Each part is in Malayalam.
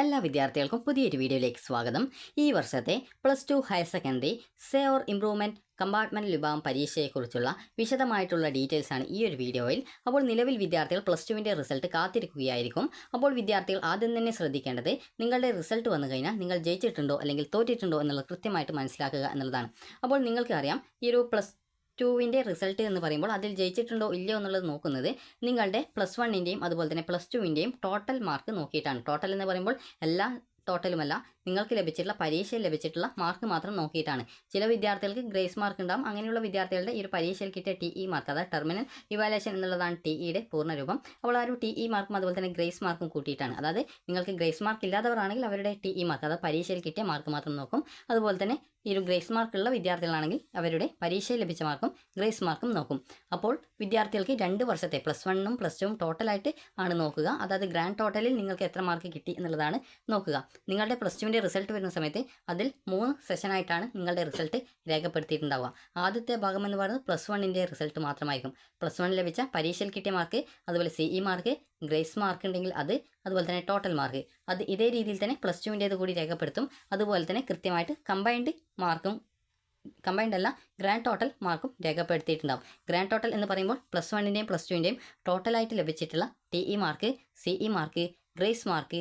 എല്ലാ വിദ്യാർത്ഥികൾക്കും പുതിയൊരു വീഡിയോയിലേക്ക് സ്വാഗതം. ഈ വർഷത്തെ plus two higher secondary say or improvement compartment വിഭാഗം പരീക്ഷയെക്കുറിച്ചുള്ള വിശദമായിട്ടുള്ള ഡീറ്റെയിൽസ് ആണ് ഈ ഒരു വീഡിയോയിൽ. അപ്പോൾ നിലവിൽ വിദ്യാർത്ഥികൾ പ്ലസ് ടുവിന്റെ റിസൾട്ട് കാത്തിരിക്കുകയായിരിക്കും. അപ്പോൾ വിദ്യാർത്ഥികൾ ആദ്യം തന്നെ ശ്രദ്ധിക്കേണ്ടത് നിങ്ങളുടെ റിസൾട്ട് വന്നു കഴിഞ്ഞാൽ നിങ്ങൾ ജയിച്ചിട്ടുണ്ടോ അല്ലെങ്കിൽ തോറ്റിട്ടുണ്ടോ എന്നുള്ളത് കൃത്യമായിട്ട് മനസ്സിലാക്കുക എന്നുള്ളതാണ്. അപ്പോൾ നിങ്ങൾക്ക് അറിയാം ഈ ഒരു പ്ലസ് ടുവിന്റെ റിസൾട്ട് എന്ന് പറയുമ്പോൾ അതിൽ ജയിച്ചിട്ടുണ്ടോ ഇല്ലയോ എന്നുള്ളത് നോക്കുന്നത് നിങ്ങളുടെ പ്ലസ് വണ്ണിന്റെയും അതുപോലെ തന്നെ പ്ലസ് ടുവിന്റെയും ടോട്ടൽ മാർക്ക് നോക്കിയിട്ടാണ്. ടോട്ടൽ എന്ന് പറയുമ്പോൾ എല്ലാ ടോട്ടലുമല്ല നിങ്ങൾക്ക് ലഭിച്ചിട്ടുള്ള പരീക്ഷയിൽ ലഭിച്ചിട്ടുള്ള മാർക്ക് മാത്രം നോക്കിയിട്ടാണ്. ചില വിദ്യാർത്ഥികൾക്ക് ഗ്രേസ് മാർക്ക് ഉണ്ടാകും അങ്ങനെയുള്ള വിദ്യാർത്ഥികളുടെ ഈ ഒരു പരീക്ഷയിൽ കിട്ടിയ ടി ഇ മാർക്ക് അതായത് ടെർമിനൽ ഇവാലുവേഷൻ എന്നുള്ളതാണ് ടി ഇയുടെ പൂർണരൂപം അപ്പോൾ ആ ഒരു ടി ഇ മാർക്കും അതുപോലെ തന്നെ ഗ്രേസ് മാർക്കും കൂട്ടിയിട്ടാണ്. അതായത് നിങ്ങൾക്ക് ഗ്രേസ് മാർക്ക് ഇല്ലാത്തവരാണെങ്കിൽ അവരുടെ ടി ഇ മാർക്ക് അതായത് പരീക്ഷയിൽ കിട്ടിയ മാർക്ക് മാത്രം നോക്കും. അതുപോലെ തന്നെ ഈ ഒരു ഗ്രേസ് മാർക്കുള്ള വിദ്യാർത്ഥികളാണെങ്കിൽ അവരുടെ പരീക്ഷയിൽ ലഭിച്ച മാർക്കും ഗ്രേസ് മാർക്കും നോക്കും. അപ്പോൾ വിദ്യാർത്ഥികൾക്ക് രണ്ട് വർഷത്തെ പ്ലസ് വണ്ണും പ്ലസ് ടുവും ടോട്ടലായിട്ട് ആണ് നോക്കുക. അതായത് ഗ്രാൻഡ് ടോട്ടലിൽ നിങ്ങൾക്ക് എത്ര മാർക്ക് കിട്ടി എന്നുള്ളതാണ് നോക്കുക. നിങ്ങളുടെ പ്ലസ് ടുവിന്റെ റിസൾട്ട് വരുന്ന സമയത്ത് അതിൽ മൂന്ന് സെഷനായിട്ടാണ് നിങ്ങളുടെ റിസൾട്ട് രേഖപ്പെടുത്തിയിട്ടുണ്ടാവുക. ആദ്യത്തെ ഭാഗം എന്ന് പറയുന്നത് പ്ലസ് വണ്ണിന്റെ റിസൾട്ട് മാത്രമായിരിക്കും. പ്ലസ് വണ്ണിൽ ലഭിച്ച പരീക്ഷയിൽ കിട്ടിയ മാർക്ക് അതുപോലെ C E mark grace mark ഉണ്ടെങ്കിൽ അത് അതുപോലെ തന്നെ ടോട്ടൽ മാർക്ക് അത് ഇതേ രീതിയിൽ തന്നെ പ്ലസ് ടുവിന്റേത് കൂടി രേഖപ്പെടുത്തും. അതുപോലെ തന്നെ കൃത്യമായിട്ട് കമ്പൈൻഡ് മാർക്കും കമ്പൈൻഡ് അല്ല ഗ്രാൻഡ് ടോട്ടൽ മാർക്കും രേഖപ്പെടുത്തിയിട്ടുണ്ടാവും. ഗ്രാൻഡ് ടോട്ടൽ എന്ന് പറയുമ്പോൾ പ്ലസ് വണ്ണിന്റെയും പ്ലസ് ടുവിന്റെയും ടോട്ടലായിട്ട് ലഭിച്ചിട്ടുള്ള T E mark C E mark grace mark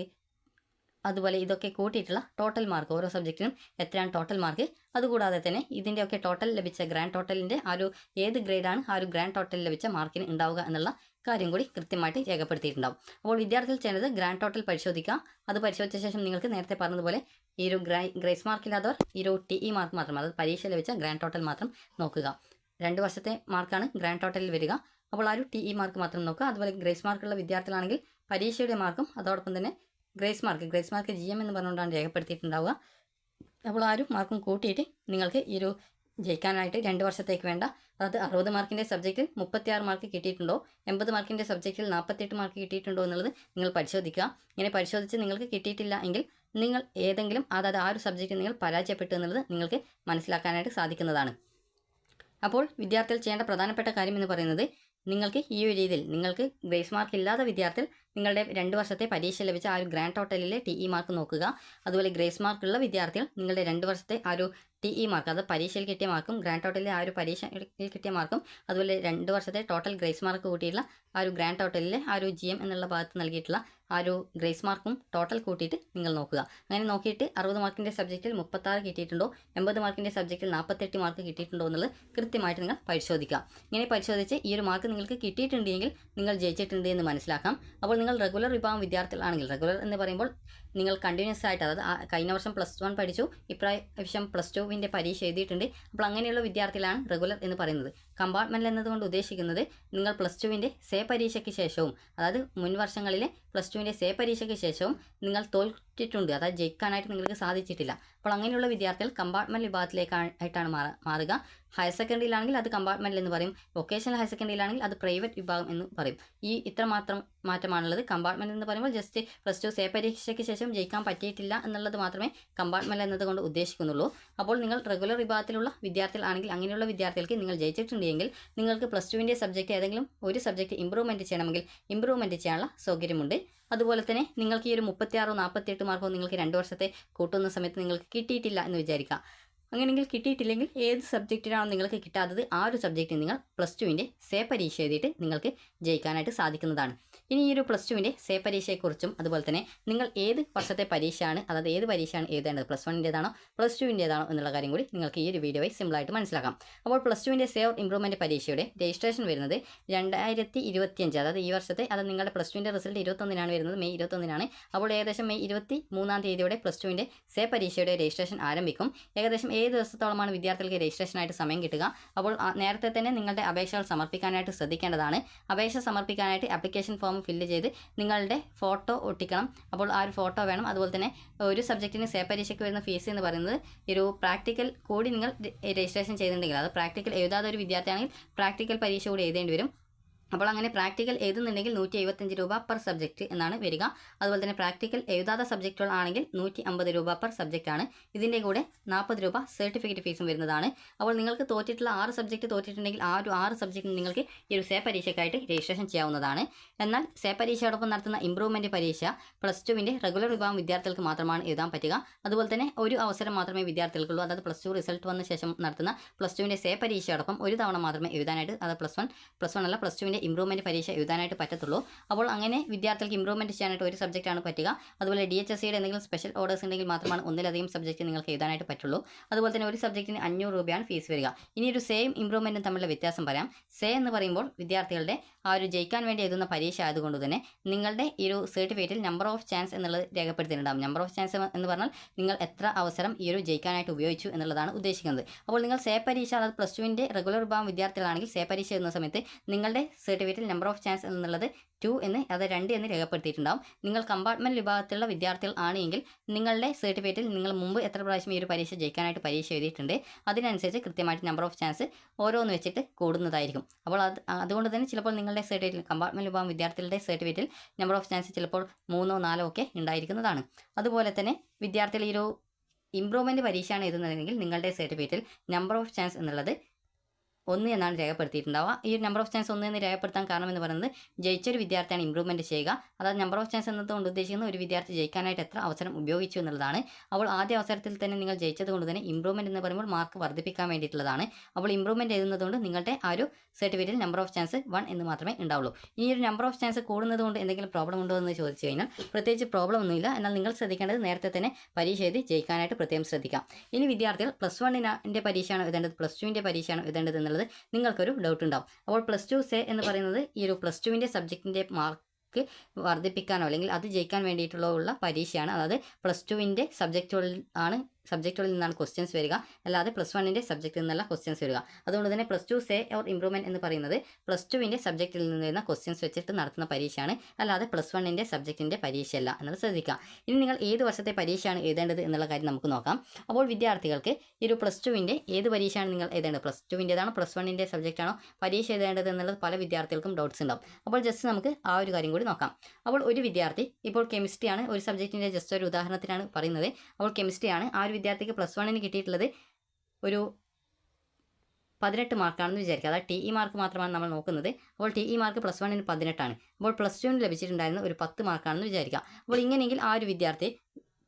അതുപോലെ ഇതൊക്കെ കൂട്ടിയിട്ടുള്ള ടോട്ടൽ മാർക്ക് ഓരോ സബ്ജക്റ്റിനും എത്രയാണ് ടോട്ടൽ മാർക്ക് അതുകൂടാതെ തന്നെ ഇതിന്റെയൊക്കെ ടോട്ടൽ ലഭിച്ച ഗ്രാൻഡ് ടോട്ടലിന്റെ ആ ഒരു ഏത് ഗ്രേഡാണ് ആ ഒരു ഗ്രാൻഡ് ടോട്ടൽ ലഭിച്ച മാർക്കിന് ഉണ്ടാവുക എന്നുള്ള കാര്യം കൂടി കൃത്യമായിട്ട് രേഖപ്പെടുത്തിയിട്ടുണ്ടാവും. അപ്പോൾ വിദ്യാർത്ഥികൾ ചെയ്യുന്നത് ഗ്രാൻഡ് ടോട്ടൽ പരിശോധിക്കുക. അത് പരിശോധിച്ച ശേഷം നിങ്ങൾക്ക് നേരത്തെ പറഞ്ഞതുപോലെ ഈ ഒരു ഗ്രൈ ഗ്രേസ് മാർക്കില്ലാത്തവർ ഈ ഒരു ടി ഇ മാർക്ക് മാത്രം അതായത് പരീക്ഷ ലഭിച്ച ഗ്രാൻഡ് ടോട്ടൽ മാത്രം നോക്കുക. രണ്ട് വർഷത്തെ മാർക്കാണ് ഗ്രാൻഡ് ടോട്ടലിൽ വരിക. അപ്പോൾ ആ ഒരു ടി ഇ മാർക്ക് മാത്രം നോക്കുക. അതുപോലെ ഗ്രേസ് മാർക്കുള്ള വിദ്യാർത്ഥികളാണെങ്കിൽ പരീക്ഷയുടെ മാർക്കും അതോടൊപ്പം തന്നെ grace mark grace mark G M എന്ന് പറഞ്ഞുകൊണ്ടാണ് രേഖപ്പെടുത്തിയിട്ടുണ്ടാവുക. അപ്പോൾ ആ ഒരു മാർക്കും കൂട്ടിയിട്ട് നിങ്ങൾക്ക് ഈ ഒരു ജയിക്കാനായിട്ട് രണ്ട് വർഷത്തേക്ക് വേണ്ട. അതായത് അറുപത് മാർക്കിന്റെ സബ്ജക്റ്റിൽ മുപ്പത്തിയാറ് മാർക്ക് കിട്ടിയിട്ടുണ്ടോ? എൺപത് മാർക്കിന്റെ സബ്ജക്റ്റിൽ നാൽപ്പത്തെട്ട് മാർക്ക് കിട്ടിയിട്ടുണ്ടോ എന്നുള്ളത് നിങ്ങൾ പരിശോധിക്കുക. ഇങ്ങനെ പരിശോധിച്ച് നിങ്ങൾക്ക് കിട്ടിയിട്ടില്ല എങ്കിൽ നിങ്ങൾ ഏതെങ്കിലും അതായത് ആ ഒരു സബ്ജക്റ്റ് നിങ്ങൾ പരാജയപ്പെട്ടു എന്നുള്ളത് നിങ്ങൾക്ക് മനസ്സിലാക്കാനായിട്ട് സാധിക്കുന്നതാണ്. അപ്പോൾ വിദ്യാർത്ഥികൾ ചെയ്യേണ്ട പ്രധാനപ്പെട്ട കാര്യം എന്ന് പറയുന്നത് നിങ്ങൾക്ക് ഈ ഒരു രീതിയിൽ നിങ്ങൾക്ക് ഗ്രേസ് മാർക്ക് ഇല്ലാത്ത വിദ്യാർത്ഥികൾ നിങ്ങളുടെ രണ്ട് വർഷത്തെ പരീക്ഷ ലഭിച്ച ആ ഒരു ഗ്രാൻഡ് ടോട്ടലിലെ ടി ഇ മാർക്ക് നോക്കുക. അതുപോലെ ഗ്രേസ് മാർക്കുള്ള വിദ്യാർത്ഥികൾ നിങ്ങളുടെ രണ്ട് വർഷത്തെ ആ ഒരു ടി ഇ മാർക്ക് അത് പരീക്ഷയിൽ കിട്ടിയ മാർക്കും ഗ്രാൻഡ് ടോട്ടലിലെ ആ ഒരു പരീക്ഷയിൽ കിട്ടിയ മാർക്കും അതുപോലെ രണ്ട് വർഷത്തെ ടോട്ടൽ ഗ്രേസ് മാർക്ക് കൂട്ടിയിട്ടുള്ള ആ ഒരു ഗ്രാൻഡ് ടോട്ടലിലെ ആ ഒരു ജി എം എന്നുള്ള ഭാഗത്ത് നൽകിയിട്ടുള്ള ആ ഒരു ഗ്രേസ് മാർക്കും ടോട്ടൽ കൂട്ടിയിട്ട് നിങ്ങൾ നോക്കുക. അങ്ങനെ നോക്കിയിട്ട് അറുപത് മാർക്കിന്റെ സബ്ജക്റ്റിൽ മുപ്പത്താറ് കിട്ടിയിട്ടുണ്ടോ എൺപത് മാർക്കിന്റെ സബ്ജക്റ്റിൽ നാൽപ്പത്തെട്ട് മാർക്ക് കിട്ടിയിട്ടുണ്ടോ എന്നുള്ളത് കൃത്യമായിട്ട് നിങ്ങൾ പരിശോധിക്കുക. ഇങ്ങനെ പരിശോധിച്ച് ഈ ഒരു മാർക്ക് നിങ്ങൾക്ക് കിട്ടിയിട്ടുണ്ടെങ്കിൽ നിങ്ങൾ ജയിച്ചിട്ടുണ്ട് എന്ന് മനസ്സിലാക്കാം. അപ്പോൾ നിങ്ങൾ റെഗുലർ വിഭാഗം വിദ്യാർത്ഥികളാണെങ്കിൽ റെഗുലർ എന്ന് പറയുമ്പോൾ നിങ്ങൾ കണ്ടിന്യൂസ് ആയിട്ട് അതായത് കഴിഞ്ഞ വർഷം പ്ലസ് വൺ പഠിച്ചു ഇപ്രാവശ്യം പ്ലസ് ടുവിന്റെ പരീക്ഷ എഴുതിയിട്ടുണ്ട്. അപ്പോൾ അങ്ങനെയുള്ള വിദ്യാർത്ഥികളാണ് റെഗുലർ എന്ന് പറയുന്നത്. കമ്പാർട്ട്മെന്റ് എന്നതുകൊണ്ട് ഉദ്ദേശിക്കുന്നത് നിങ്ങൾ പ്ലസ് ടുവിന്റെ സേ പരീക്ഷയ്ക്ക് ശേഷവും അതായത് മുൻ വർഷങ്ങളിലെ പ്ലസ് ടുവിന്റെ സേ പരീക്ഷയ്ക്ക് ശേഷവും നിങ്ങൾ തോറ്റിട്ടുണ്ട്. അതായത് ജയിക്കാനായിട്ട് നിങ്ങൾക്ക് സാധിച്ചിട്ടില്ല. അപ്പോൾ അങ്ങനെയുള്ള വിദ്യാർത്ഥികൾ കമ്പാർട്ട്മെന്റ് വിഭാഗത്തിലേക്കായിട്ടാണ് മാറ മാറുക. ഹയർ സെക്കൻഡറിയിലാണെങ്കിൽ അത് കമ്പാർട്ട്മെന്റിൽ എന്ന് പറയും. വൊക്കേഷണൽ ഹയർ സെക്കൻഡറിയിലാണെങ്കിൽ അത് പ്രൈവറ്റ് വിഭാഗം എന്ന് പറയും. ഈ ഇത്ര മാത്രം മാറ്റമാണുള്ളത്. കമ്പാർട്ട്മെന്റ് എന്ന് പറയുമ്പോൾ ജസ്റ്റ് പ്ലസ് ടു സേ പരീക്ഷയ്ക്ക് ശേഷം ജയിക്കാൻ പറ്റിയിട്ടില്ല എന്നുള്ളത് മാത്രമേ കമ്പാർട്ട്മെന്റ് എന്നതുകൊണ്ട് ഉദ്ദേശിക്കുന്നുള്ളൂ. അപ്പോൾ നിങ്ങൾ റെഗുലർ വിഭാഗത്തിലുള്ള വിദ്യാർത്ഥികളാണെങ്കിൽ അങ്ങനെയുള്ള വിദ്യാർത്ഥികൾക്ക് നിങ്ങൾ ജയിച്ചിട്ടുണ്ടെങ്കിൽ നിങ്ങൾക്ക് പ്ലസ് ടുവിന്റെ സബ്ജക്റ്റ് ഏതെങ്കിലും ഒരു സബ്ജക്റ്റ് ഇമ്പ്രൂവ്മെന്റ് ചെയ്യണമെങ്കിൽ ഇമ്പ്രൂവ്മെന്റ് ചെയ്യാനുള്ള സൗകര്യമുണ്ട്. അതുപോലെ തന്നെ നിങ്ങൾക്ക് ഈ ഒരു മുപ്പത്തിയാറോ നാൽപ്പത്തിയെട്ട് മാർക്കോ നിങ്ങൾക്ക് രണ്ട് വർഷത്തെ കൂട്ടുന്ന സമയത്ത് നിങ്ങൾക്ക് കിട്ടിയിട്ടില്ല എന്ന് വിചാരിക്കുക. അങ്ങനെയെങ്കിൽ കിട്ടിയിട്ടില്ലെങ്കിൽ ഏത് സബ്ജക്റ്റിനാണോ നിങ്ങൾക്ക് കിട്ടാത്തത് ആ ഒരു സബ്ജക്റ്റ് നിങ്ങൾ പ്ലസ് ടുവിന്റെ സേ പരീക്ഷ എഴുതിയിട്ട് നിങ്ങൾക്ക് ജയിക്കാനായിട്ട് സാധിക്കുന്നതാണ്. ഇനി ഈ ഒരു പ്ലസ് ടുവിന്റെ സേ പരീക്ഷയെക്കുറിച്ചും അതുപോലെ തന്നെ നിങ്ങൾ ഏത് വർഷത്തെ പരീക്ഷയാണ് അതായത് ഏത് പരീക്ഷയാണ് എഴുതേണ്ടത് പ്ലസ് വണ്ണിന്റേതാണോ പ്ലസ് ടുവിന്റേതാണോ എന്നുള്ള കാര്യം കൂടി നിങ്ങൾക്ക് ഈ ഒരു വീഡിയോയിൽ സിമ്പിളായിട്ട് മനസ്സിലാക്കാം. അപ്പോൾ പ്ലസ് ടുവിന്റെ സേവ് ഇംപ്രൂവ്മെന്റ് പരീക്ഷയുടെ രജിസ്ട്രേഷൻ വരുന്നത് രണ്ടായിരത്തി ഇരുപത്തിയഞ്ച് അതായത് ഈ വർഷത്തെ അത് നിങ്ങളുടെ പ്ലസ് ടുവിന്റെ റിസൾട്ട് ഇരുപത്തൊന്നിനാണ് വരുന്നത് മെയ് ഇരുപത്തൊന്നിനാണ്. അപ്പോൾ ഏകദേശം മെയ് ഇരുപത്തി മൂന്നാം തീയതിയോടെ പ്ലസ് ടുവിന്റെ സേ പരീക്ഷയുടെ രജിസ്ട്രേഷൻ ആരംഭിക്കും. ഏകദേശം ഏത് ദിവസത്തോളമാണ് വിദ്യാർത്ഥികൾക്ക് രജിസ്ട്രേഷനായിട്ട് സമയം കിട്ടുക. അപ്പോൾ നേരത്തെ തന്നെ നിങ്ങളുടെ അപേക്ഷകൾ സമർപ്പിക്കാനായിട്ട് ശ്രദ്ധിക്കേണ്ടതാണ്. അപേക്ഷ സമർപ്പിക്കാനായിട്ട് ആപ്ലിക്കേഷൻ ഫോം ഫില്ല് ചെയ്ത് നിങ്ങളുടെ ഫോട്ടോ ഒട്ടിക്കണം. അപ്പോൾ ആ ഒരു ഫോട്ടോ വേണം. അതുപോലെ തന്നെ ഒരു സബ്ജക്റ്റിന് സേ പരീക്ഷയ്ക്ക് വരുന്ന ഫീസ് എന്ന് പറയുന്നത് ഒരു പ്രാക്ടിക്കൽ കൂടി നിങ്ങൾ രജിസ്ട്രേഷൻ ചെയ്തിട്ടുണ്ടെങ്കിൽ അത് പ്രാക്ടിക്കൽ എഴുതാതെ ഒരു വിദ്യാർത്ഥിയാണെങ്കിൽ പ്രാക്ടിക്കൽ പരീക്ഷ കൂടി എഴുതേണ്ടി വരും. അപ്പോൾ അങ്ങനെ പ്രാക്ടിക്കൽ എഴുതുന്നുണ്ടെങ്കിൽ നൂറ്റി എഴുപത്തഞ്ച് രൂപ പെർ സബ്ജക്റ്റ് എന്നാണ് വരിക. അതുപോലെ തന്നെ പ്രാക്ടിക്കൽ എഴുതാത്ത സബ്ജക്റ്റുകൾ ആണെങ്കിൽ നൂറ്റി അമ്പത് രൂപ പെർ സബ്ജക്റ്റ് ആണ്. ഇതിന്റെ കൂടെ നാൽപ്പത് രൂപ സർട്ടിഫിക്കറ്റ് ഫീസും വരുന്നതാണ്. അപ്പോൾ നിങ്ങൾക്ക് തോറ്റിട്ടുള്ള ആറ് സബ്ജക്റ്റ് തോറ്റിട്ടുണ്ടെങ്കിൽ ആ ഒരു ആറ് സബ്ജക്റ്റ് നിങ്ങൾക്ക് ഈ ഒരു സേ പരീക്ഷയ്ക്കായിട്ട് രജിസ്ട്രേഷൻ ചെയ്യാവുന്നതാണ്. എന്നാൽ സേ പരീക്ഷയോടൊപ്പം നടത്തുന്ന ഇംപ്രൂവ്മെന്റ് പരീക്ഷ പ്ലസ് ടുവിന്റെ റെഗുലർ വിഭാഗം വിദ്യാർത്ഥികൾക്ക് മാത്രമാണ് എഴുതാൻ പറ്റുക. അതുപോലെ തന്നെ ഒരു അവസരം മാത്രമേ വിദ്യാർത്ഥികൾക്കുള്ളൂ. അതായത് പ്ലസ് ടു റിസൾട്ട് വന്ന ശേഷം നടത്തുന്ന പ്ലസ് ടുവിന്റെ സേ പരീക്ഷയോടൊപ്പം ഒരു തവണ മാത്രമേ എഴുതാനായിട്ട് അത് പ്ലസ് വൺ പ്ലസ് വൺ അല്ല പ്ലസ് ടുവിന്റെ ഇംപ്രൂവ്മെന്റ് പരീക്ഷ എഴുതാനായിട്ട് പറ്റത്തുള്ളൂ. അപ്പോൾ അങ്ങനെ വിദ്യാർത്ഥികൾക്ക് ഇംപ്രൂവ്മെന്റ് ചെയ്യാനായിട്ട് ഒരു സബ്ജക്റ്റാണ് പറ്റുക. അതുപോലെ ഡി എച്ച് എസ് സിയുടെ എന്തെങ്കിലും സ്പെഷ്യൽ ഓർഡേഴ്സ് ഉണ്ടെങ്കിൽ മാത്രമാണ് ഒന്നിലധികം സബ്ജക്റ്റ് നിങ്ങൾക്ക് എഴുതാനായിട്ട് പറ്റുള്ളൂ. അതുപോലെ തന്നെ ഒരു സബ്ജക്റ്റിന് അഞ്ഞൂറ് രൂപയാണ് ഫീസ് വരിക. ഇനി ഒരു സെയിം ഇംപ്രൂവ്മെന്റും തമ്മിലുള്ള വ്യത്യാസം പറയാം. സേ എന്ന് പറയുമ്പോൾ വിദ്യാർത്ഥികളുടെ ആ ഒരു ജയിക്കാൻ വേണ്ടി എഴുതുന്ന പരീക്ഷ ആയതുകൊണ്ട് തന്നെ നിങ്ങളുടെ ഈ ഒരു സർട്ടിഫിക്കറ്റിൽ നമ്പർ ഓഫ് ചാൻസ് എന്നുള്ളത് രേഖപ്പെടുത്തിയിട്ടുണ്ടാകും. നമ്പർ ഓഫ് ചാൻസ് എന്ന് പറഞ്ഞാൽ നിങ്ങൾ എത്ര അവസരം ഈ ഒരു ജയിക്കാനായിട്ട് ഉപയോഗിച്ചു എന്നുള്ളതാണ് ഉദ്ദേശിക്കുന്നത്. അപ്പോൾ നിങ്ങൾ സേ പരീക്ഷ അതായത് പ്ലസ് ടുവിന്റെ റെഗുലർ വിഭാഗം വിദ്യാർത്ഥികളാണെങ്കിൽ സേ പരീക്ഷ എഴുതുന്ന സമയത്ത് നിങ്ങളുടെ സർട്ടിഫിക്കറ്റിൽ നമ്പർ ഓഫ് ചാൻസ് എന്നുള്ളത് ടു എന്ന് അത് രണ്ട് എന്ന് രേഖപ്പെടുത്തിയിട്ടുണ്ടാവും. നിങ്ങൾ കമ്പാർട്ട്മെന്റ് വിഭാഗത്തിലുള്ള വിദ്യാർത്ഥികൾ ആണെങ്കിൽ നിങ്ങളുടെ സർട്ടിഫിക്കറ്റിൽ നിങ്ങൾ മുമ്പ് എത്ര പ്രാവശ്യം ഈ ഒരു പരീക്ഷ ജയിക്കാനായിട്ട് പരീക്ഷ എഴുതിയിട്ടുണ്ട് അതിനനുസരിച്ച് കൃത്യമായിട്ട് നമ്പർ ഓഫ് ചാൻസ് ഓരോന്ന് വെച്ചിട്ട് കൂടുന്നതായിരിക്കും. അപ്പോൾ അത് അതുകൊണ്ട് തന്നെ ചിലപ്പോൾ നിങ്ങളുടെ സർട്ടിഫിക്കറ്റിൽ കമ്പാർട്ട്മെന്റ് വിഭാഗം വിദ്യാർത്ഥികളുടെ സർട്ടിഫിക്കറ്റിൽ നമ്പർ ഓഫ് ചാൻസ് ചിലപ്പോൾ മൂന്നോ നാലോ ഒക്കെ ഉണ്ടായിരിക്കുന്നതാണ്. അതുപോലെ തന്നെ വിദ്യാർത്ഥികൾ ഈ ഒരു ഇമ്പ്രൂവ്മെന്റ് പരീക്ഷയാണ് എഴുതുന്നതെങ്കിൽ നിങ്ങളുടെ സർട്ടിഫിക്കറ്റിൽ നമ്പർ ഓഫ് ചാൻസ് എന്നുള്ളത് ഒന്ന് എന്നാണ് രേഖപ്പെടുത്തിയിട്ടുണ്ടാവുക. ഈ ഒരു നമ്പർ ഓഫ് ചാൻസ് ഒന്ന് എന്ന് രേഖപ്പെടുത്താൻ കാരണം എന്ന് പറയുന്നത് ജയിച്ച ഒരു വിദ്യാർത്ഥിയാണ് ഇംപ്രൂവ്മെന്റ് ചെയ്യുക. അതായത് നമ്പർ ഓഫ് ചാൻസ് എന്നതുകൊണ്ട് ഉദ്ദേശിക്കുന്ന ഒരു വിദ്യാർത്ഥി ജയിക്കാനായിട്ട് എത്ര അവസരം ഉപയോഗിച്ചു എന്നുള്ളതാണ്. അപ്പോൾ ആദ്യ അവസരത്തിൽ തന്നെ നിങ്ങൾ ജയിച്ചത് കൊണ്ട് തന്നെ ഇംപ്രൂവ്മെന്റ് എന്ന് പറയുമ്പോൾ മാർക്ക് വർദ്ധിപ്പിക്കാൻ വേണ്ടിയിട്ടുള്ളതാണ്. അപ്പോൾ ഇംപ്രൂവ്മെന്റ് എഴുതുന്നതുകൊണ്ട് നിങ്ങളുടെ ആ ഒരു സർട്ടിഫിക്കറ്റിൽ നമ്പർ ഓഫ് ചാൻസ് വൺ എന്ന് മാത്രമേ ഉണ്ടാവുള്ളൂ. ഈ ഒരു നമ്പർ ഓഫ് ചാൻസ് കൂടുന്നത് കൊണ്ട് എന്തെങ്കിലും പ്രോബ്ലം ഉണ്ടോ എന്ന് ചോദിച്ചു കഴിഞ്ഞാൽ പ്രത്യേകിച്ച് പ്രോബ്ലം ഒന്നുമില്ല. എന്നാൽ നിങ്ങൾ ശ്രദ്ധിക്കേണ്ടത് നേരത്തെ തന്നെ പരീക്ഷ എഴുതി ജയിക്കാനായിട്ട് പ്രത്യേകം ശ്രദ്ധിക്കാം. ഇനി വിദ്യാർത്ഥികൾ പ്ലസ് വണ്ണിന്റെ പരീക്ഷയാണ് എഴുതേണ്ടത്? പ്ലസ് ടുവിന്റെ പരീക്ഷയാണ് എഴുതേണ്ടത് എന്നുള്ളത് നിങ്ങൾക്കൊരു ഡൗട്ട് ഉണ്ടാവും. അപ്പോൾ പ്ലസ് ടു സേ എന്ന് പറയുന്നത് ഈ ഒരു പ്ലസ് ടുവിന്റെ സബ്ജക്റ്റിന്റെ മാർക്ക് വർദ്ധിപ്പിക്കാനോ അല്ലെങ്കിൽ അത് ജയിക്കാൻ വേണ്ടിയിട്ടുള്ള പരീക്ഷയാണ്. അതായത് പ്ലസ് ടുവിന്റെ സബ്ജക്റ്റുകളിൽ ആണ് സബ്ജക്റ്റുകളിൽ നിന്നാണ് ക്വസ്റ്റ്യൻസ് വരിക. അല്ലാതെ പ്ലസ് വണ്ണിന്റെ സബ്ജക്റ്റിൽ നിന്നല്ല ക്വസ്റ്റ്യൻസ് വരിക. അതുകൊണ്ട് തന്നെ plus two say or improvement എന്ന് പറയുന്നത് പ്ലസ് ടുവിന്റെ സബ്ജക്റ്റിൽ നിന്ന് വരുന്ന ക്വസ്റ്റ്യൻസ് വെച്ചിട്ട് നടത്തുന്ന പരീക്ഷയാണ്. അല്ലാതെ പ്ലസ് വണ്ണിന്റെ സബ്ജക്റ്റിന്റെ പരീക്ഷയല്ല എന്നുള്ളത് ശ്രദ്ധിക്കുക. ഇനി നിങ്ങൾ ഏത് വർഷത്തെ പരീക്ഷയാണ് എഴുതേണ്ടത് എന്നുള്ള കാര്യം നമുക്ക് നോക്കാം. അപ്പോൾ വിദ്യാർത്ഥികൾക്ക് ഈ ഒരു പ്ലസ് ടുവിന്റെ ഏത് പരീക്ഷയാണ് നിങ്ങൾ എഴുതേണ്ടത്? പ്ലസ് ടുവിന്റെതാണോ പ്ലസ് വണ്ണിന്റെ സബ്ജക്റ്റാണോ പരീക്ഷ എഴുതേണ്ടത് എന്നുള്ളത് പല വിദ്യാർത്ഥികൾക്കും ഡൗട്ട്സ് ഉണ്ടാവും. അപ്പോൾ ജസ്റ്റ് നമുക്ക് ആ ഒരു കാര്യം കൂടി നോക്കാം. അപ്പോൾ ഒരു വിദ്യാർത്ഥി ഇപ്പോൾ കെമിസ്ട്രിയാണ് ഒരു സബ്ജക്റ്റിന്റെ ജസ്റ്റ് ഒരു ഉദാഹരണത്തിനാണ് പറയുന്നത്. അപ്പോൾ കെമിസ്ട്രിയാണ് ആ ഒരു വിദ്യാർത്ഥിക്ക് പ്ലസ് വണ്ണിന് കിട്ടിയിട്ടുള്ളത് ഒരു പതിനെട്ട് മാർക്കാണെന്ന് വിചാരിക്കുക. അതായത് ടി ഇ മാർക്ക് മാത്രമാണ് നമ്മൾ നോക്കുന്നത്. അപ്പോൾ ടി ഇ മാർക്ക് പ്ലസ് വണ്ണിന് പതിനെട്ടാണ്. അപ്പോൾ പ്ലസ് ടുവിന് ലഭിച്ചിട്ടുണ്ടായിരുന്ന ഒരു പത്ത് മാർക്കാണെന്ന് വിചാരിക്കുക. അപ്പോൾ ഇങ്ങനെയെങ്കിൽ ആ ഒരു വിദ്യാർത്ഥി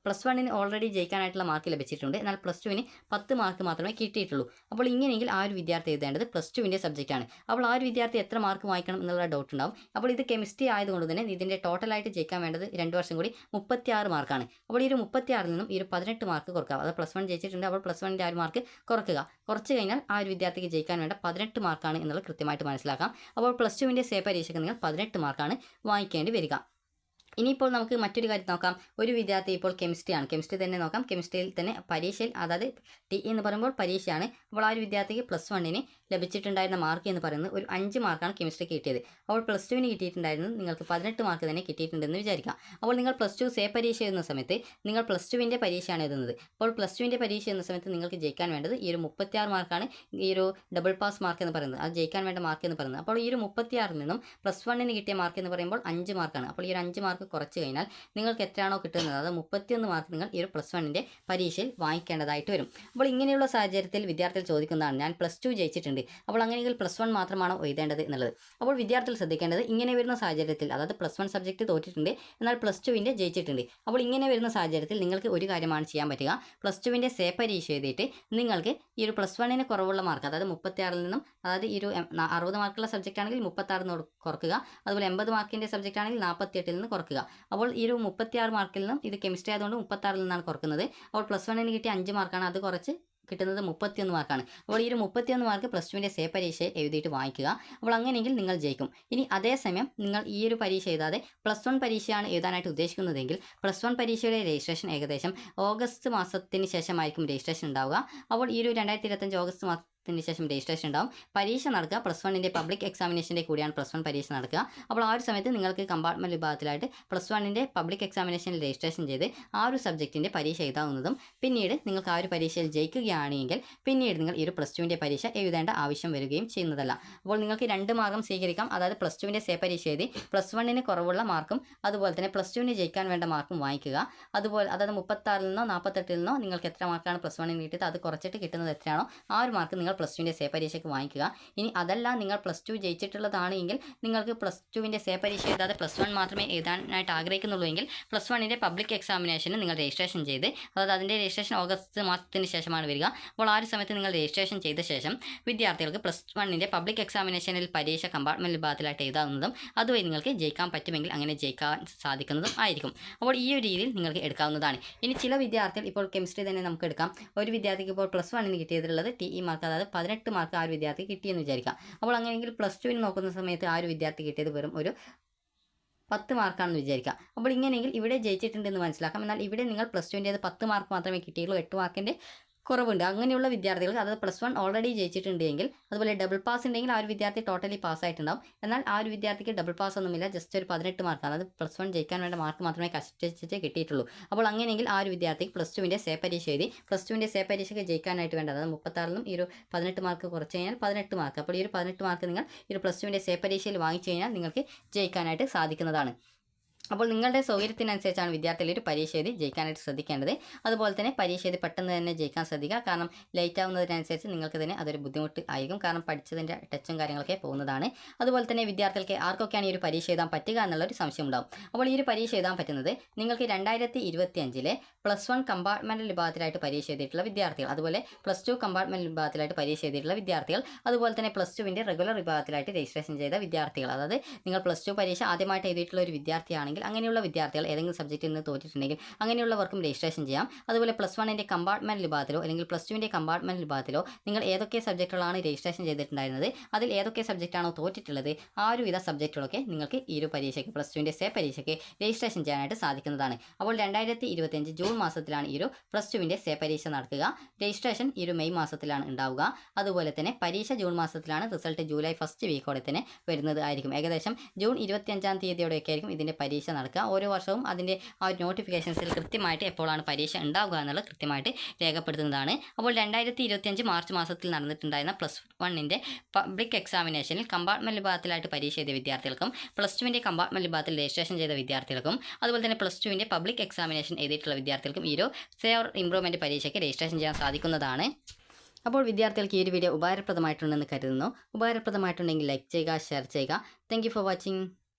പ്ലസ് വണ്ണിന് ഓൾറെഡി ജയിക്കാനായിട്ടുള്ള മാർക്ക് ലഭിച്ചിട്ടുണ്ട്. എന്നാൽ പ്ലസ് ടുവിന് പത്ത് മാർക്ക് മാത്രമേ കിട്ടിയിട്ടുള്ളൂ. അപ്പോൾ ഇങ്ങനെയെങ്കിൽ ആ ഒരു വിദ്യാർത്ഥി എഴുതേണ്ടത് പ്ലസ് ടുവിന്റെ സബ്ജക്റ്റാണ് അപ്പോൾ ആ ഒരു വിദ്യാർത്ഥി എത്ര മാർക്ക് വാങ്ങിക്കണം എന്നുള്ള ഡൗട്ട് ഉണ്ടാവും. അപ്പോൾ ഇത് കെമിസ്ട്രി ആയതുകൊണ്ട് തന്നെ ഇതിന്റെ ടോട്ടലായിട്ട് ജയിക്കാൻ വേണ്ടത് രണ്ട് വർഷം കൂടി മുപ്പത്തിയാറ് മാർക്കാണ് അപ്പോൾ ഈ ഒരു മുപ്പത്തിയാറിൽ നിന്നും ഈ ഒരു പതിനെട്ട് മാർക്ക് കുറക്കുക. അത് പ്ലസ് വൺ ജയിച്ചിട്ടുണ്ട്. അപ്പോൾ പ്ലസ് വണ്ണിന്റെ ആ ഒരു മാർക്ക് കുറക്കുക. കുറച്ച് കഴിഞ്ഞാൽ ആ ഒരു വിദ്യാർത്ഥിക്ക് ജയിക്കാൻ വേണ്ട പതിനെട്ട് മാർക്കാണ് എന്നുള്ളത് കൃത്യമായിട്ട് മനസ്സിലാക്കാം. അപ്പോൾ പ്ലസ് ടുവിന്റെ സേ പരീക്ഷയ്ക്ക് നിങ്ങൾ പതിനെട്ട് മാർക്കാണ് വാങ്ങിക്കേണ്ടി വരിക. ഇനിയിപ്പോൾ നമുക്ക് മറ്റൊരു കാര്യം നോക്കാം. ഒരു വിദ്യാർത്ഥി ഇപ്പോൾ കെമിസ്ട്രി ആണ്. കെമിസ്ട്രി തന്നെ നോക്കാം. കെമിസ്ട്രിയിൽ തന്നെ പരീക്ഷയിൽ അതായത് ടി എന്ന് പറയുമ്പോൾ പരീക്ഷയാണ്. അപ്പോൾ ആ ഒരു വിദ്യാർത്ഥിക്ക് പ്ലസ് വണ്ണിന് ലഭിച്ചിട്ടുണ്ടായിരുന്ന മാർക്ക് എന്ന് പറയുന്നത് ഒരു അഞ്ച് മാർക്കാണ് കെമിസ്ട്രി കിട്ടിയത്. അപ്പോൾ പ്ലസ് ടുവിന് കിട്ടിയിട്ടുണ്ടായിരുന്നത് നിങ്ങൾക്ക് പതിനെട്ട് മാർക്ക് തന്നെ കിട്ടിയിട്ടുണ്ടെന്ന് വിചാരിക്കാം. അപ്പോൾ നിങ്ങൾ പ്ലസ് ടു സേ പരീക്ഷ എഴുതുന്ന സമയത്ത് നിങ്ങൾ പ്ലസ് ടുവിന്റെ പരീക്ഷയാണ് എഴുതുന്നത്. അപ്പോൾ പ്ലസ് ടുവിന്റെ പരീക്ഷ എന്ന സമയത്ത് നിങ്ങൾക്ക് ജയിക്കാൻ വേണ്ടത് ഈ ഒരു മുപ്പത്തിയാറ് മാർക്കാണ് ഈ ഒരു ഡബിൾ പാസ് മാർക്ക് എന്ന് പറയുന്നത്. അത് ജയിക്കാൻ വേണ്ട മാർക്ക് എന്ന് പറയുന്നത്. അപ്പോൾ ഈ ഒരു മുപ്പത്തിയാറിൽ നിന്നും പ്ലസ് വണ്ണിന് കിട്ടിയ മാർക്ക് എന്ന് പറയുമ്പോൾ അഞ്ച് മാർക്കാണ് അപ്പോൾ ഈ ഒരു അഞ്ച് മാർക്ക് കുറച്ച് കഴിഞ്ഞാൽ നിങ്ങൾക്ക് എത്രയാണോ കിട്ടുന്നത്? അത് മുപ്പത്തിയൊന്ന് മാർക്ക് നിങ്ങൾ ഈ ഒരു പ്ലസ് വണ്ണിന്റെ പരീക്ഷയിൽ വാങ്ങിക്കേണ്ടതായിട്ട് വരും. അപ്പോൾ ഇങ്ങനെയുള്ള സാഹചര്യത്തിൽ വിദ്യാർത്ഥികൾ ചോദിക്കുന്നതാണ് ഞാൻ പ്ലസ് ടു ജയിച്ചിട്ടുണ്ട്. അപ്പോൾ അങ്ങനെയെങ്കിൽ പ്ലസ് വൺ മാത്രമാണോ എഴുതേണ്ടത് എന്നുള്ളത്? അപ്പോൾ വിദ്യാർത്ഥികൾ ശ്രദ്ധിക്കേണ്ടത് ഇങ്ങനെ വരുന്ന സാഹചര്യത്തിൽ അതായത് പ്ലസ് വൺ സബ്ജക്റ്റ് തോറ്റിട്ടുണ്ട് എന്നാൽ പ്ലസ് ടുവിന്റെ ജയിച്ചിട്ടുണ്ട്. അപ്പോൾ ഇങ്ങനെ വരുന്ന സാഹചര്യത്തിൽ നിങ്ങൾക്ക് ഒരു കാര്യമാണ് ചെയ്യാൻ പറ്റുക. പ്ലസ് ടുവിന്റെ സേ പരീക്ഷ എഴുതിയിട്ട് നിങ്ങൾക്ക് ഈ ഒരു പ്ലസ് വണ്ണിന് കുറവുള്ള മാർക്ക് അതായത് മുപ്പത്തിയാറിൽ നിന്നും അതായത് ഈ ഒരു അറുപത് മാർക്കുള്ള സബ്ജക്റ്റ് ആണെങ്കിൽ മുപ്പത്താറിൽ നിന്ന് കുറക്കുക. അതുപോലെ എൺപത് മാർക്കിന്റെ സബ്ജക്റ്റ് ആണെങ്കിൽ നാൽപ്പത്തിയെട്ടിൽ നിന്ന് കുറക്കുക. അപ്പോൾ ഈ ഒരു മുപ്പത്തിയാറ് മാർക്കിൽ നിന്നും ഇത് കെമിസ്ട്രി ആയതുകൊണ്ട് മുപ്പത്താറിൽ നിന്നാണ് കുറക്കുന്നത്. അപ്പോൾ പ്ലസ് വണ്ണിന് കിട്ടിയ അഞ്ച് മാർക്കാണ് അത് കുറച്ച് കിട്ടുന്നത് മുപ്പത്തിയൊന്ന് മാർക്കാണ് അപ്പോൾ ഈ ഒരു മുപ്പത്തിയൊന്ന് മാർക്ക് പ്ലസ് ടുവിന്റെ സേ പരീക്ഷ എഴുതിയിട്ട് വാങ്ങിക്കുക അപ്പോൾ അങ്ങനെയെങ്കിൽ നിങ്ങൾ ജയിക്കും. ഇനി അതേസമയം നിങ്ങൾ ഈ ഒരു പരീക്ഷ എഴുതാതെ പ്ലസ് വൺ പരീക്ഷയാണ് എഴുതാനായിട്ട് ഉദ്ദേശിക്കുന്നതെങ്കിൽ പ്ലസ് വൺ പരീക്ഷയുടെ രജിസ്ട്രേഷൻ ഏകദേശം ഓഗസ്റ്റ് മാസത്തിന് ശേഷമായിരിക്കും രജിസ്ട്രേഷൻ ഉണ്ടാവുക. അപ്പോൾ ഈ ഒരു രണ്ടായിരത്തി ഇരുപത്തഞ്ച് ഓഗസ്റ്റ് മാസം മാസത്തിന് ശേഷം രജിസ്ട്രേഷൻ ഉണ്ടാവും. പരീക്ഷ നടക്കുക. പ്ലസ് വണ്ണിന്റെ പബ്ലിക് എക്സാമിനേഷന്റെ കൂടിയാണ് പ്ലസ് വൺ പരീക്ഷ നടക്കുക. അപ്പോൾ ആ ഒരു സമയത്ത് നിങ്ങൾക്ക് കമ്പാർട്ട്മെന്റ് വിഭാഗത്തിലായിട്ട് പ്ലസ് വണ്ണിന്റെ പബ്ലിക് എക്സാമിനേഷനിൽ രജിസ്ട്രേഷൻ ചെയ്ത് ആ ഒരു സബ്ജക്റ്റിന്റെ പരീക്ഷ എഴുതാവുന്നതും പിന്നീട് നിങ്ങൾക്ക് ആ ഒരു പരീക്ഷയിൽ ജയിക്കുകയാണെങ്കിൽ പിന്നീട് നിങ്ങൾ ഈ ഒരു പ്ലസ് ടുവിന്റെ പരീക്ഷ എഴുതേണ്ട ആവശ്യം വരികയും ചെയ്യുന്നതല്ല. അപ്പോൾ നിങ്ങൾക്ക് രണ്ട് മാർഗം സ്വീകരിക്കാം. അതായത് പ്ലസ് ടുവിന്റെ സേ പരീക്ഷ എഴുതി പ്ലസ് വണ്ണിന് കുറവുള്ള മാർക്കും അതുപോലെ തന്നെ പ്ലസ് ടുവിന് ജയിക്കാൻ വേണ്ട മാർക്കും വാങ്ങിക്കുക. അതുപോലെ അതായത് മുപ്പത്താറിൽ നിന്നോ നാൽപ്പത്തെട്ടിൽ നിന്നോ നിങ്ങൾക്ക് എത്ര മാർക്കാണ് പ്ലസ് വണ്ണിന് കിട്ടിയത്? അത് കുറച്ചിട്ട് കിട്ടുന്നത് എത്രയാണോ ആ ഒരു മാർക്ക് നിങ്ങൾ പ്ലസ് ടുവിന്റെ സേ പരീക്ഷയ്ക്ക് വാങ്ങിക്കുക. ഇനി അതല്ല നിങ്ങൾ പ്ലസ് ടു ജയിച്ചിട്ടുള്ളതാണ് എങ്കിൽ നിങ്ങൾക്ക് പ്ലസ് ടുവിന്റെ സേ പരീക്ഷ എഴുതാതെ പ്ലസ് വൺ മാത്രമേ എഴുതാനായിട്ട് ആഗ്രഹിക്കുന്നുള്ളൂ എങ്കിൽ പ്ലസ് വണ്ണിന്റെ പബ്ലിക് എക്സാമിനേഷന് നിങ്ങൾ രജിസ്ട്രേഷൻ ചെയ്ത് അതായത് അതിന്റെ രജിസ്ട്രേഷൻ ഓഗസ്റ്റ് മാസത്തിന് ശേഷമാണ് വരിക. അപ്പോൾ ആ ഒരു സമയത്ത് നിങ്ങൾ രജിസ്ട്രേഷൻ ചെയ്ത ശേഷം വിദ്യാർത്ഥികൾക്ക് പ്ലസ് വണ്ണിന്റെ പബ്ലിക് എക്സാമിനേഷനിൽ പരീക്ഷ കമ്പാർട്ട്മെന്റ് വിഭാഗത്തിലായിട്ട് എഴുതാവുന്നതും അതുവഴി നിങ്ങൾക്ക് ജയിക്കാൻ പറ്റുമെങ്കിൽ അങ്ങനെ ജയിക്കാൻ സാധിക്കുന്നതും ആയിരിക്കും. അപ്പോൾ ഈ ഒരു രീതിയിൽ നിങ്ങൾക്ക് എടുക്കാവുന്നതാണ്. ഇനി ചില വിദ്യാർത്ഥികൾ ഇപ്പോൾ കെമിസ്ട്രി തന്നെ നമുക്ക് എടുക്കാം. ഒരു വിദ്യാർത്ഥിക്ക് ഇപ്പോൾ പ്ലസ് വണ്ണിന് കിട്ടിയതിലുള്ളത് ടി ഇ മാർക്ക് അതായത് പതിനെട്ട് മാർക്ക് ആ ഒരു വിദ്യാർത്ഥി കിട്ടിയെന്ന് വിചാരിക്കാം. അപ്പോൾ അങ്ങനെയെങ്കിൽ പ്ലസ് ടുവിന് നോക്കുന്ന സമയത്ത് ആ ഒരു വിദ്യാർത്ഥി കിട്ടിയത് വെറും ഒരു പത്ത് മാർക്കാണെന്ന് വിചാരിക്കാം. അപ്പോൾ ഇങ്ങനെയെങ്കിൽ ഇവിടെ ജയിച്ചിട്ടുണ്ടെന്ന് മനസ്സിലാക്കാം. എന്നാൽ ഇവിടെ നിങ്ങൾ പ്ലസ് ടുവിന്റേത് പത്ത് മാർക്ക് മാത്രമേ കിട്ടിയുള്ളൂ. എട്ട് മാർക്കിന്റെ കുറവുണ്ട്. അങ്ങനെയുള്ള വിദ്യാർത്ഥികൾക്ക് അതായത് പ്ലസ് വൺ ഓൾറെഡി ജയിച്ചിട്ടുണ്ടെങ്കിൽ അതുപോലെ ഡബിൾ പാസ് ഉണ്ടെങ്കിൽ ആ ഒരു വിദ്യാർത്ഥി ടോട്ടലി പാസ്സായിട്ടുണ്ടാവും എന്നാൽ ആ ഒരു വിദ്യാർത്ഥിക്ക് ഡബിൾ പാസ് ഒന്നുമില്ല ജസ്റ്റ് ഒരു പതിനെട്ട് മാർക്ക് അതായത് പ്ലസ് വൺ ജയിക്കാൻ വേണ്ട മാർക്ക് മാത്രമേ കഷ്ടിച്ചിട്ട് കിട്ടിയിട്ടുള്ളൂ. അപ്പോൾ അങ്ങനെയെങ്കിൽ ആ ഒരു വിദ്യാർത്ഥിക്ക് പ്ലസ് ടുവിന്റെ സേ പരീക്ഷ എഴുതി പ്ലസ് ടുവിന്റെ സേ പരീക്ഷയ്ക്ക് ജയിക്കാനായിട്ട് വേണ്ട. അതായത് മുപ്പത്താറിലും ഈ ഒരു പതിനെട്ട് മാർക്ക് കുറച്ച് കഴിഞ്ഞാൽ പതിനെട്ട് മാർക്ക് അപ്പോൾ ഈ ഒരു പതിനെട്ട് മാർക്ക് നിങ്ങൾ ഈ ഒരു പ്ലസ് ടുവിന്റെ സേ പരീക്ഷയിൽ വാങ്ങിച്ചു കഴിഞ്ഞാൽ നിങ്ങൾക്ക് ജയിക്കാനായിട്ട് സാധിക്കുന്നതാണ്. അപ്പോൾ നിങ്ങളുടെ സൗകര്യത്തിനനുസരിച്ചാണ് വിദ്യാർത്ഥികൾ ഒരു പരീക്ഷ എഴുതി ജയിക്കാനായിട്ട് ശ്രദ്ധിക്കേണ്ടത്. അതുപോലെ തന്നെ പരീക്ഷ എഴുതി പെട്ടെന്ന് തന്നെ ജയിക്കാൻ ശ്രദ്ധിക്കുക. കാരണം ലേറ്റ് ആവുന്നതിനനുസരിച്ച് നിങ്ങൾക്ക് തന്നെ അതൊരു ബുദ്ധിമുട്ട് ആയിരിക്കും. കാരണം പഠിച്ചതിന്റെ ടച്ചും കാര്യങ്ങളൊക്കെ പോകുന്നതാണ്. അതുപോലെ തന്നെ വിദ്യാർത്ഥികൾക്ക് ആർക്കൊക്കെയാണ് ഈ ഒരു പരീക്ഷ എഴുതാൻ പറ്റുക എന്നുള്ളൊരു സംശയം ഉണ്ടാകും അപ്പോൾ ഈ ഒരു പരീക്ഷ എഴുതാൻ പറ്റുന്നത് നിങ്ങൾക്ക് രണ്ടായിരത്തി ഇരുപത്തി അഞ്ചിലെ പ്ലസ് വൺ കമ്പാർട്ട്മെന്റൽ വിഭാഗത്തിലായിട്ട് പരീക്ഷ എഴുതിയിട്ടുള്ള വിദ്യാർത്ഥികൾ അതുപോലെ പ്ലസ് ടു കമ്പാർട്ട്മെന്റ് വിഭാഗത്തിലായിട്ട് പരീക്ഷ എഴുതിയിട്ടുള്ള വിദ്യാർത്ഥികൾ അതുപോലെ തന്നെ പ്ലസ് ടുവിന്റെ റെഗുലർ വിഭാഗത്തിലായിട്ട് രജിസ്ട്രേഷൻ ചെയ്ത വിദ്യാർത്ഥികൾ. അതായത് നിങ്ങൾ പ്ലസ് ടു പരീക്ഷ ആദ്യമായിട്ട് എഴുതിയിട്ടുള്ള ഒരു വിദ്യാർത്ഥിയാണെങ്കിൽ അങ്ങനെയുള്ള വിദ്യാർത്ഥികൾ ഏതെങ്കിലും സബ്ജക്റ്റിൽ നിന്ന് തോറ്റിട്ടുണ്ടെങ്കിൽ അങ്ങനെയുള്ളവർക്കും രജിസ്ട്രേഷൻ ചെയ്യാം. അതുപോലെ പ്ലസ് വണ്ണിന്റെ കമ്പാർട്ട്മെന്റ് വിഭാഗത്തിലോ അല്ലെങ്കിൽ പ്ലസ് ടുവിന്റെ കമ്പാർട്ട്മെന്റ് വിഭാഗത്തിലോ നിങ്ങൾ ഏതൊക്കെ സബ്ജക്റ്റുകളാണ് രജിസ്ട്രേഷൻ ചെയ്തിട്ടുണ്ടായിരുന്നത് അതിൽ ഏതൊക്കെ സബ്ജക്റ്റാണോ തോറ്റിട്ടുള്ളത് ആ ഒരു വിധ സബ്ജക്റ്റുകളൊക്കെ നിങ്ങൾക്ക് ഈ ഒരു പരീക്ഷയ്ക്ക് പ്ലസ് ടുവിന്റെ സേ പരീക്ഷയ്ക്ക് രജിസ്ട്രേഷൻ ചെയ്യാനായിട്ട് സാധിക്കുന്നതാണ്. അപ്പോൾ രണ്ടായിരത്തി ഇരുപത്തിയഞ്ച് ജൂൺ മാസത്തിലാണ് ഈ ഒരു പ്ലസ് ടുവിന്റെ സേ പരീക്ഷ നടക്കുക. രജിസ്ട്രേഷൻ ഈ ഒരു മെയ് മാസത്തിലാണ് ഉണ്ടാവുക. അതുപോലെ തന്നെ പരീക്ഷ ജൂൺ മാസത്തിലാണ് റിസൾട്ട് ജൂലൈ ഫസ്റ്റ് വീക്കോടെ തന്നെ വരുന്നത് ആയിരിക്കും. ഏകദേശം ജൂൺ ഇരുപത്തിയഞ്ചാം തീയതിയോടെയൊക്കെ ആയിരിക്കും ഇതിന്റെ പരീക്ഷ നടക്കുക. ഓരോ വർഷവും അതിന്റെ ആ നോട്ടിഫിക്കേഷൻസിൽ കൃത്യമായിട്ട് എപ്പോഴാണ് പരീക്ഷ ഉണ്ടാവുക എന്നുള്ളത് കൃത്യമായിട്ട് രേഖപ്പെടുത്തുന്നതാണ്. അപ്പോൾ രണ്ടായിരത്തി ഇരുപത്തിയഞ്ച് മാർച്ച് മാസത്തിൽ നടന്നിട്ടുണ്ടായിരുന്ന പ്ലസ് വണ്ണിന്റെ പബ്ലിക് എക്സാമിനേഷനിൽ കമ്പാർട്ട്മെന്റ് വിഭാഗത്തിലായിട്ട് പരീക്ഷ ചെയ്ത വിദ്യാർത്ഥികൾക്കും പ്ലസ് ടുവിന്റെ കമ്പാർട്ട്മെന്റ് വിഭാഗത്തിൽ രജിസ്ട്രേഷൻ ചെയ്ത വിദ്യാർത്ഥികൾക്കും അതുപോലെ തന്നെ പ്ലസ് ടുവിന്റെ പബ്ലിക് എക്സാമിനേഷൻ എഴുതിയിട്ടുള്ള വിദ്യാർത്ഥികൾക്കും ഈ ഒരു സേവർ ഇംപ്രൂവ്മെന്റ് പരീക്ഷയ്ക്ക് രജിസ്ട്രേഷൻ ചെയ്യാൻ സാധിക്കുന്നതാണ്. അപ്പോൾ വിദ്യാർത്ഥികൾക്ക് ഈ ഒരു വീഡിയോ ഉപകാരപ്രദമായിട്ടുണ്ടെന്ന് കരുതുന്നു. ഉപകാരപ്രദമായിട്ടുണ്ടെങ്കിൽ ലൈക്ക് ചെയ്യുക ഷെയർ ചെയ്യുക. Thank for watching.